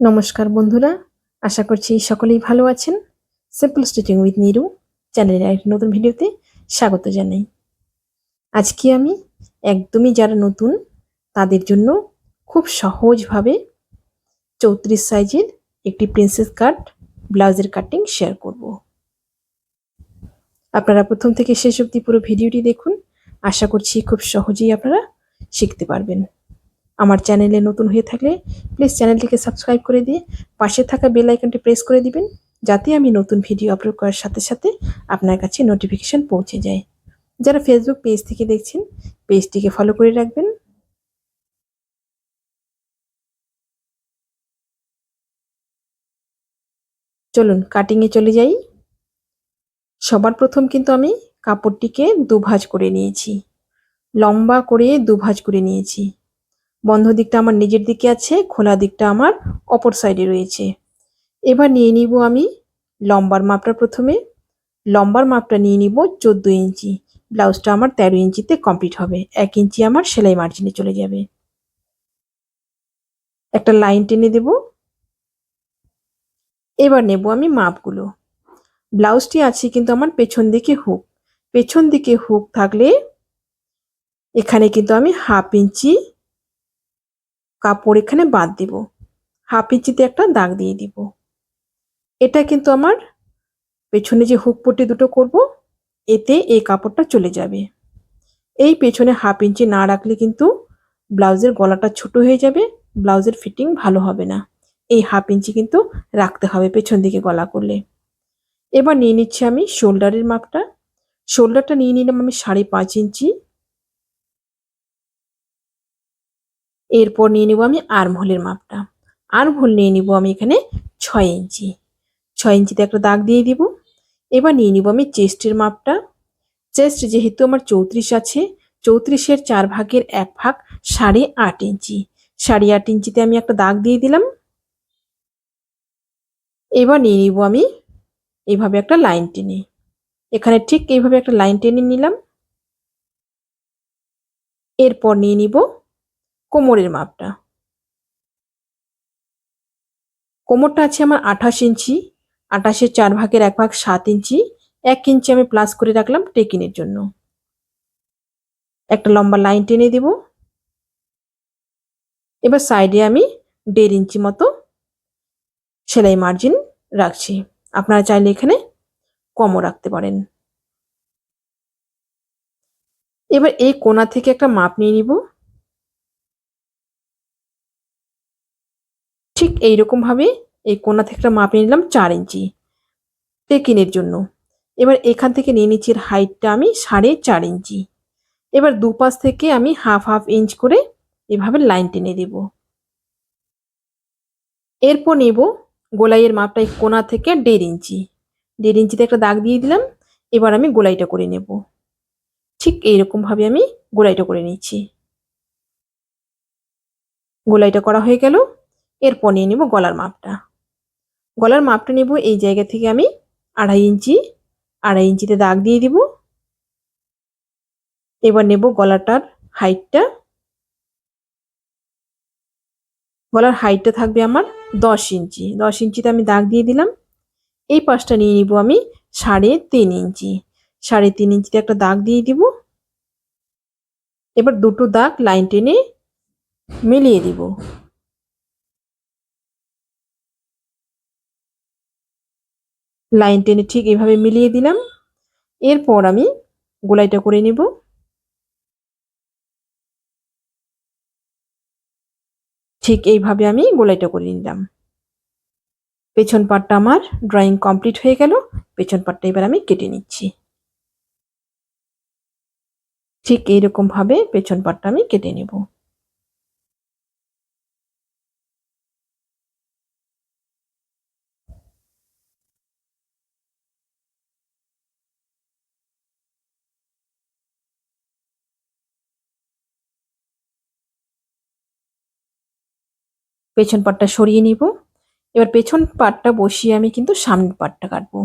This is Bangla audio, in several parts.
নমস্কার বন্ধুরা, আশা করছি সকলেই ভালো আছেন। সিম্পল স্টিচিং উইথ নিরু চ্যানেলের একটি নতুন ভিডিওতে স্বাগত জানাই। আজকে আমি একদমই যারা নতুন, তাদের জন্য খুব সহজভাবে চৌত্রিশ সাইজের একটি প্রিন্সেস কাট ব্লাউজের কাটিং শেয়ার করব। আপনারা প্রথম থেকে শেষ অবধি পুরো ভিডিওটি দেখুন। আশা করছি খুব সহজেই আপনারা শিখতে পারবেন। আমার চ্যানেলে নতুন হয়ে থাকলে প্লিজ চ্যানেলটিকে সাবস্ক্রাইব করে দিয়ে পাশে থাকা বেল আইকনটি প্রেস করে দিবেন, যাতে আমি নতুন ভিডিও আপলোড করার সাথে সাথে আপনার কাছে নোটিফিকেশান পৌঁছে যায়। যারা ফেসবুক পেজ থেকে দেখছেন পেজটিকে ফলো করে রাখবেন। চলুন কাটিংয়ে চলে যাই। সবার প্রথম কিন্তু আমি কাপড়টিকে দুভাজ করে নিয়েছি। লম্বা করে দুভাজ করে নিয়েছি। বন্ধ দিকটা আমার নিজের দিকে আছে, খোলা দিকটা আমার অপর সাইডে রয়েছে। এবার নিয়ে নিব আমি লম্বার মাপটা প্রথমে। লম্বার মাপটা নিয়ে নিব চোদ্দ ইঞ্চি। ব্লাউজটা আমার তেরো ইঞ্চিতে কমপ্লিট হবে। এক ইঞ্চি আমার সেলাই মার্জিনে চলে যাবে। একটা লাইন টেনে দেব। এবার নেব আমি মাপগুলো। ব্লাউজটি আছে কিন্তু আমার পেছন দিকে হুক পেছন দিকে হুক থাকলে এখানে কিন্তু আমি হাফ ইঞ্চি কাপড় এখানে বাদ দিব। হাফ ইঞ্চিতে একটা দাগ দিয়ে দিব। এটা কিন্তু আমার পেছনে যে হুক পট্টি দুটো করব, এতে এই কাপড়টা চলে যাবে। এই পেছনে হাফ ইঞ্চি না রাখলে কিন্তু ব্লাউজের গলাটা ছোট হয়ে যাবে, ব্লাউজের ফিটিং ভালো হবে না। এই হাফ ইঞ্চি কিন্তু রাখতে হবে পেছন দিকে গলা করলে। এবার নিয়ে নিচ্ছি আমি শোল্ডারের মাপটা। শোল্ডারটা নিয়ে নিলাম আমি সাড়ে পাঁচ ইঞ্চি। এরপর নিয়ে নেব আমি আর্মহোলের মাপটা। আর্মহোল নিয়ে নিব আমি এখানে ছয় ইঞ্চি। ছয় ইঞ্চিতে একটা দাগ দিয়ে দিব। এবার নিয়ে নিব আমি চেস্টের মাপটা। চেস্ট যেহেতু আমার চৌত্রিশ আছে, চৌত্রিশের চার ভাগের এক ভাগ সাড়ে আট ইঞ্চি। সাড়ে আট ইঞ্চিতে আমি একটা দাগ দিয়ে দিলাম। এবার নিয়ে নিব আমি এইভাবে একটা লাইন টেনে। এখানে ঠিক এইভাবে একটা লাইন টেনে নিলাম। এরপর নিয়ে নিব কোমরের মাপটা। কোমরটা আছে আমার আঠাশ ইঞ্চি, আঠাশের চার ভাগের এক ভাগ সাত ইঞ্চি, এক ইঞ্চি আমি প্লাস করে রাখলাম টেকিনের জন্য। একটা লম্বা লাইন টেনে দেব। এবার সাইডে আমি দেড় ইঞ্চি মতো সেলাই মার্জিন রাখছি। আপনারা চাইলে এখানে কমও রাখতে পারেন। এবার এই কোনা থেকে একটা মাপ নিয়ে নিব। ঠিক এইরকমভাবে এই কোনা থেকে মাপে নিলাম চার ইঞ্চি। টেকিনের জন্য। এবার এখান থেকে নিয়ে নিচ্ছি হাইটটা আমি সাড়ে চার ইঞ্চি। এবার দুপাশ থেকে আমি হাফ হাফ ইঞ্চ করে এভাবে লাইন টেনে দেব। এরপর নেব গোলাইয়ের মাপটা এই কোনা থেকে দেড় ইঞ্চি। দেড় ইঞ্চিতে একটা দাগ দিয়ে দিলাম, এবার আমি গোলাইটা করে নেব। ঠিক এইরকমভাবে আমি গোলাইটা করে নিচ্ছি। গোলাইটা করা হয়ে গেল। এরপর নিয়ে নেব গলার মাপটা। গলার মাপটা নেব এই জায়গা থেকে আমি আড়াই ইঞ্চি, আড়াই ইঞ্চিতে দাগ দিয়ে দিব। এবার নেব গলাটার হাইটটা। গলার হাইটটা থাকবে আমার দশ ইঞ্চি। দশ ইঞ্চিতে আমি দাগ দিয়ে দিলাম। এই পাশটা নিয়ে নিব আমি সাড়ে তিন ইঞ্চি। সাড়ে তিন ইঞ্চিতে একটা দাগ দিয়ে দিব। এবার দুটো দাগ লাইন টেনে মিলিয়ে দিব। লাইন টেনে ঠিক এভাবে মিলিয়ে দিলাম। এরপর আমি গোলাইটা করে নেব। ঠিক এইভাবে আমি গোলাইটা করে নিলাম। পেছন পাটটা আমার ড্রয়িং কমপ্লিট হয়ে গেল। পেছন পাটটা এবার আমি কেটে নিচ্ছি। ঠিক এইরকম ভাবে পেছন পাটটা আমি কেটে নেব। পেছন পাটটা সরিয়ে নিব। এবার পেছন পাটটা বসিয়ে আমি কিন্তু সামনের পাটটা কাটবো।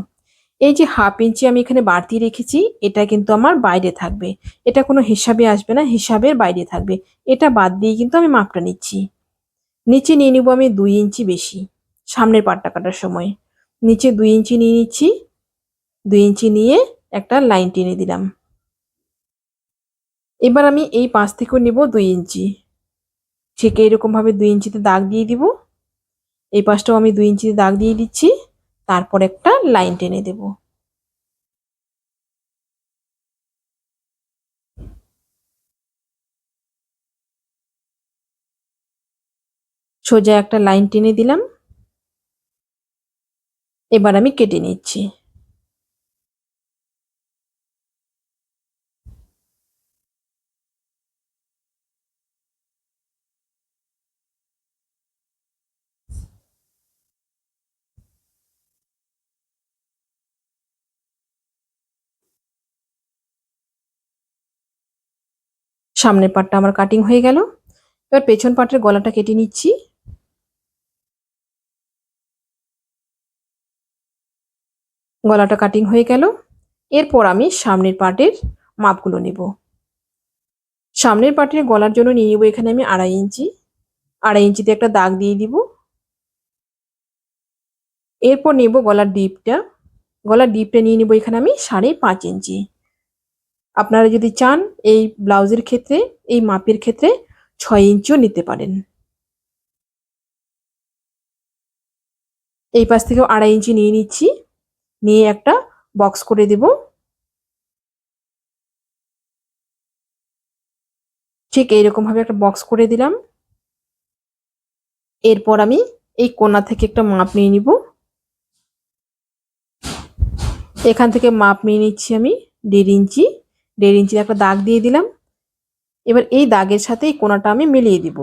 এই যে হাফ ইঞ্চি আমি এখানে বাড়তি রেখেছি, এটা কিন্তু আমার বাইরে থাকবে। এটা কোনো হিসাবে আসবে না, হিসাবের বাইরে থাকবে। এটা বাদ দিয়ে কিন্তু আমি মাপটা নিচ্ছি। নিচে নিয়ে নিব আমি দুই ইঞ্চি বেশি সামনের পাটটা কাটার সময়। নিচে দুই ইঞ্চি নিয়ে নিচ্ছি, দুই ইঞ্চি নিয়ে একটা লাইন টেনে দিলাম। এবার আমি এই পাশ থেকেও নেব দুই ইঞ্চি। ঠিক এইরকমভাবে দুই ইঞ্চিতে দাগ দিয়ে দিব। এই পাশটাও আমি দুই ইঞ্চিতে দাগ দিয়ে দিচ্ছি। তারপর একটা লাইন টেনে দেব। সোজা একটা লাইন টেনে দিলাম। এবার আমি কেটে নিচ্ছি। সামনের পাটটা আমার কাটিং হয়ে গেল। এবার পেছন পাটের গলাটা কেটে নিচ্ছি। গলাটা কাটিং হয়ে গেল। এরপর আমি সামনের পাটের মাপগুলো নেব। সামনের পাটের গলার জন্য নিয়ে নেব এখানে আমি আড়াই ইঞ্চি। আড়াই ইঞ্চিতে একটা দাগ দিয়ে দিব। এরপর নেব গলার ডিপটা গলার ডিপটা নিয়ে নেব এখানে আমি সাড়ে পাঁচ ইঞ্চি। আপনারা যদি চান এই ব্লাউজের ক্ষেত্রে, এই মাপের ক্ষেত্রে ছয় ইঞ্চিও নিতে পারেন। এই পাশ থেকেও আড়াই ইঞ্চি নিয়ে নিচ্ছি। নিয়ে একটা বক্স করে দেব। ঠিক এইরকম ভাবে একটা বক্স করে দিলাম। এরপর আমি এই কোনা থেকে একটা মাপ নিয়ে নিব। এখান থেকে মাপ নিয়ে নিচ্ছি আমি দেড় ইঞ্চি। দেড় ইঞ্চির একটা দাগ দিয়ে দিলাম। এবার এই দাগের সাথে এই কোনাটা আমি মিলিয়ে দিব।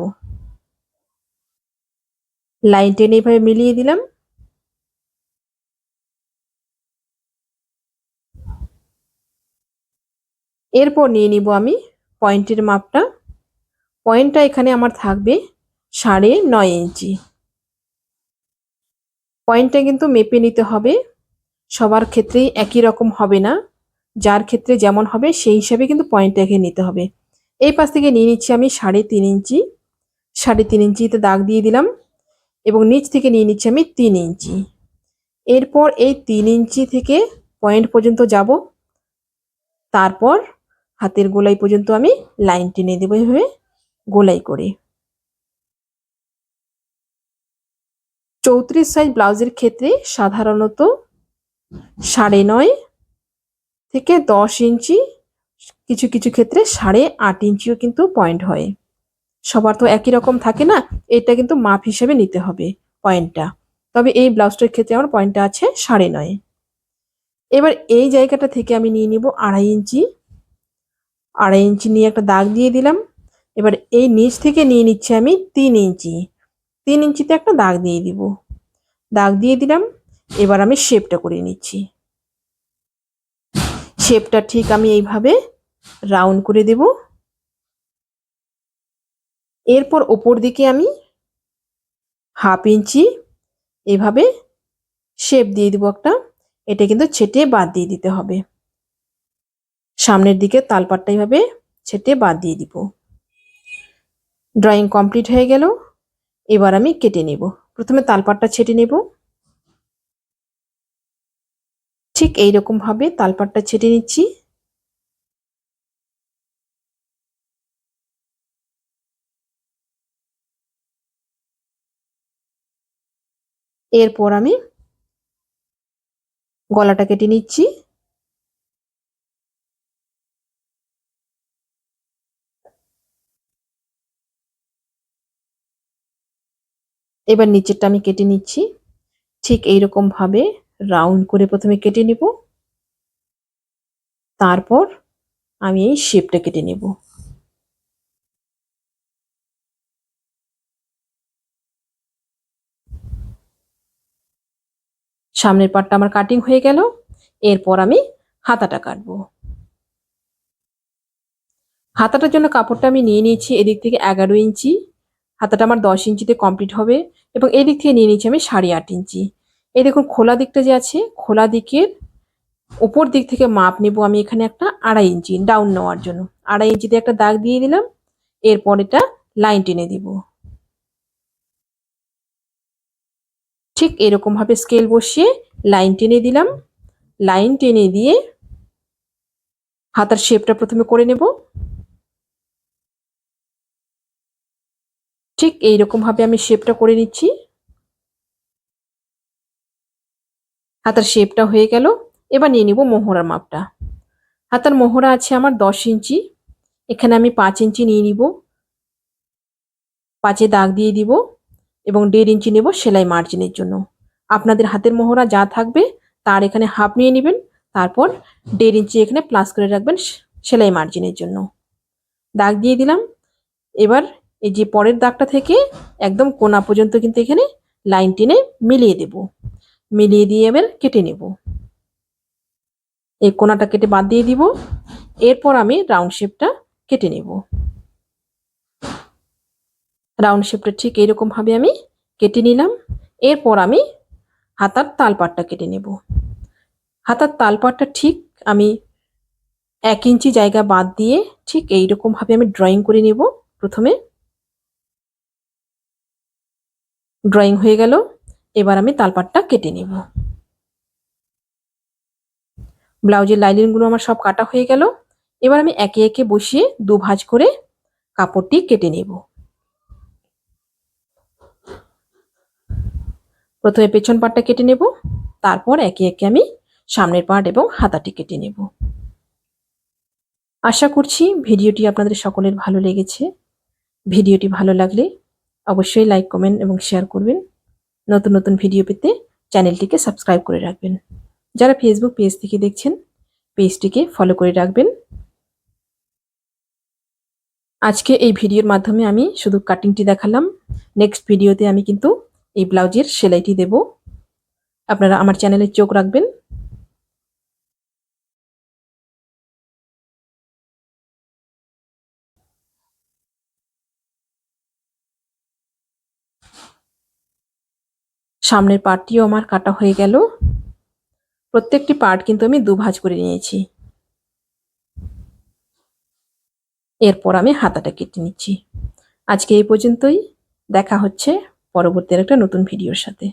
লাইন টেনে এইভাবে মিলিয়ে দিলাম। এরপর নিয়ে নিব আমি পয়েন্টের মাপটা। পয়েন্টটা এখানে আমার থাকবে সাড়ে নয় ইঞ্চি। পয়েন্টটা কিন্তু মেপে নিতে হবে। সবার ক্ষেত্রেই একই রকম হবে না। যার ক্ষেত্রে যেমন হবে, সেই হিসাবে কিন্তু পয়েন্টটাকে নিতে হবে। এই পাশ থেকে নিয়ে নিচ্ছি আমি সাড়ে তিন ইঞ্চি। সাড়ে তিন ইঞ্চিতে দাগ দিয়ে দিলাম এবং নিচ থেকে নিয়ে নিচ্ছি আমি তিন ইঞ্চি। এরপর এই তিন ইঞ্চি থেকে পয়েন্ট পর্যন্ত যাব। তারপর হাতের গোলাই পর্যন্ত আমি লাইন টেনে দেবো এভাবে গোলাই করে। চৌত্রিশ সাইজ ব্লাউজের ক্ষেত্রে সাধারণত সাড়ে নয় থেকে দশ ইঞ্চি, কিছু কিছু ক্ষেত্রে সাড়ে আট ইঞ্চিও কিন্তু পয়েন্ট হয়। সবার তো একই রকম থাকে না, এটা কিন্তু মাপ হিসেবে নিতে হবে পয়েন্টটা তবে এই ব্লাউজটার ক্ষেত্রে আমার পয়েন্টটা আছে সাড়ে নয়। এবার এই জায়গাটা থেকে আমি নিয়ে নিব আড়াই ইঞ্চি। আড়াই ইঞ্চি নিয়ে একটা দাগ দিয়ে দিলাম। এবার এই নিচ থেকে নিয়ে নিচ্ছি আমি তিন ইঞ্চি। তিন ইঞ্চিতে একটা দাগ দিয়ে দিব। দাগ দিয়ে দিলাম। এবার আমি শেপটা করে নিচ্ছি। শেপটা ঠিক আমি এইভাবে রাউন্ড করে দেব। এরপর ওপর দিকে আমি হাফ ইঞ্চি এভাবে শেপ দিয়ে দিব একটা। এটা কিন্তু ছেটে বাদ দিয়ে দিতে হবে। সামনের দিকে তালপাটটা এইভাবে ছেটে বাদ দিয়ে দিব। ড্রয়িং কমপ্লিট হয়ে গেল। এবার আমি কেটে নেব। প্রথমে তালপাটটা ছেটে নেব। ঠিক এইরকম ভাবে তালপাটটা ছেটে নিচ্ছি। এরপর আমি গলাটা কেটে নিচ্ছি। এবার নিচেরটা আমি কেটে নিচ্ছি। ঠিক এইরকম ভাবে রাউন্ড করে প্রথমে কেটে নেব। তারপর আমি এই শেপটা কেটে নেব। সামনের পাটটা আমার কাটিং হয়ে গেল। এরপর আমি হাতাটা কাটবো। হাতাটার জন্য কাপড়টা আমি নিয়ে নিয়েছি এদিক থেকে এগারো ইঞ্চি। হাতাটা আমার দশ ইঞ্চিতে কমপ্লিট হবে এবং এদিক থেকে নিয়ে নিয়েছি আমি সাড়ে আট ইঞ্চি। এই দেখুন, খোলা দিকটা যে আছে, খোলা দিকের উপর দিক থেকে মাপ নেব আমি এখানে একটা আড়াই ইঞ্চি ডাউন নেওয়ার জন্য। আড়াই ইঞ্চিতে একটা দাগ দিয়ে দিলাম, এরপর এটা লাইন টেনে দিব। ঠিক এরকমভাবে স্কেল বসিয়ে লাইন টেনে দিলাম। লাইন টেনে দিয়ে হাতার শেপটা প্রথমে করে নেব। ঠিক এইরকম ভাবে আমি শেপটা করে নিচ্ছি। হাতার শেপটা হয়ে গেল। এবার নিয়ে নিব মোহরার মাপটা। হাতার মোহরা আছে আমার দশ ইঞ্চি। এখানে আমি পাঁচ ইঞ্চি নিয়ে নিব। পাঁচে দাগ দিয়ে দিব এবং দেড় ইঞ্চি নেব সেলাই মার্জিনের জন্য। আপনাদের হাতের মোহরা যা থাকবে তার এখানে হাফ নিয়ে নেবেন, তারপর দেড় ইঞ্চি এখানে প্লাস করে রাখবেন সেলাই মার্জিনের জন্য। দাগ দিয়ে দিলাম। এবার এই যে পরের দাগটা থেকে একদম কোনা পর্যন্ত কিন্তু এখানে লাইন টেনে মিলিয়ে দেব। মিলিয়ে দিয়ে এবার কেটে নেব। এই কোনাটা কেটে বাদ দিয়ে দিব। এরপর আমি রাউন্ড শেপটা কেটে নেব। রাউন্ড শেপটা ঠিক এইরকম ভাবে আমি কেটে নিলাম। এরপর আমি হাতার তালপাটটা কেটে নেব। হাতার তালপাটটা ঠিক আমি এক ইঞ্চি জায়গা বাদ দিয়ে ঠিক এইরকম ভাবে আমি ড্রয়িং করে নেব প্রথমে। ড্রয়িং হয়ে গেল। এবার আমি তালপাটটা কেটে নেব। ব্লাউজের লাইনিংগুলো আমার সব কাটা হয়ে গেল। এবার আমি একে একে বসিয়ে দু ভাঁজ করে কাপড়টি কেটে নেব। প্রথমে পেছন পাটটা কেটে নেব, তারপর একে একে আমি সামনের পাট এবং হাতাটি কেটে নেব। আশা করছি ভিডিওটি আপনাদের সকলের ভালো লেগেছে। ভিডিওটি ভালো লাগলে অবশ্যই লাইক, কমেন্ট এবং শেয়ার করবেন। নতুন নতুন ভিডিও পেতে চ্যানেলটিকে সাবস্ক্রাইব করে রাখবেন। যারা ফেসবুক পেজ থেকে দেখছেন পেজটিকে ফলো করে রাখবেন। আজকে এই ভিডিওর মাধ্যমে আমি শুধু কাটিংটি দেখালাম। নেক্সট ভিডিওতে আমি কিন্তু এই ব্লাউজের সেলাইটি দেব। আপনারা আমার চ্যানেলে চোখ রাখবেন। সামনের পার্টটিও আমার কাটা হয়ে গেল। প্রত্যেকটি পার্ট কিন্তু আমি দুভাজ করে নিয়েছি। এরপর আমি হাতাটা কেটে নিচ্ছি। আজকে এই পর্যন্তই। দেখা হচ্ছে পরবর্তীর একটা নতুন ভিডিওর সাথে।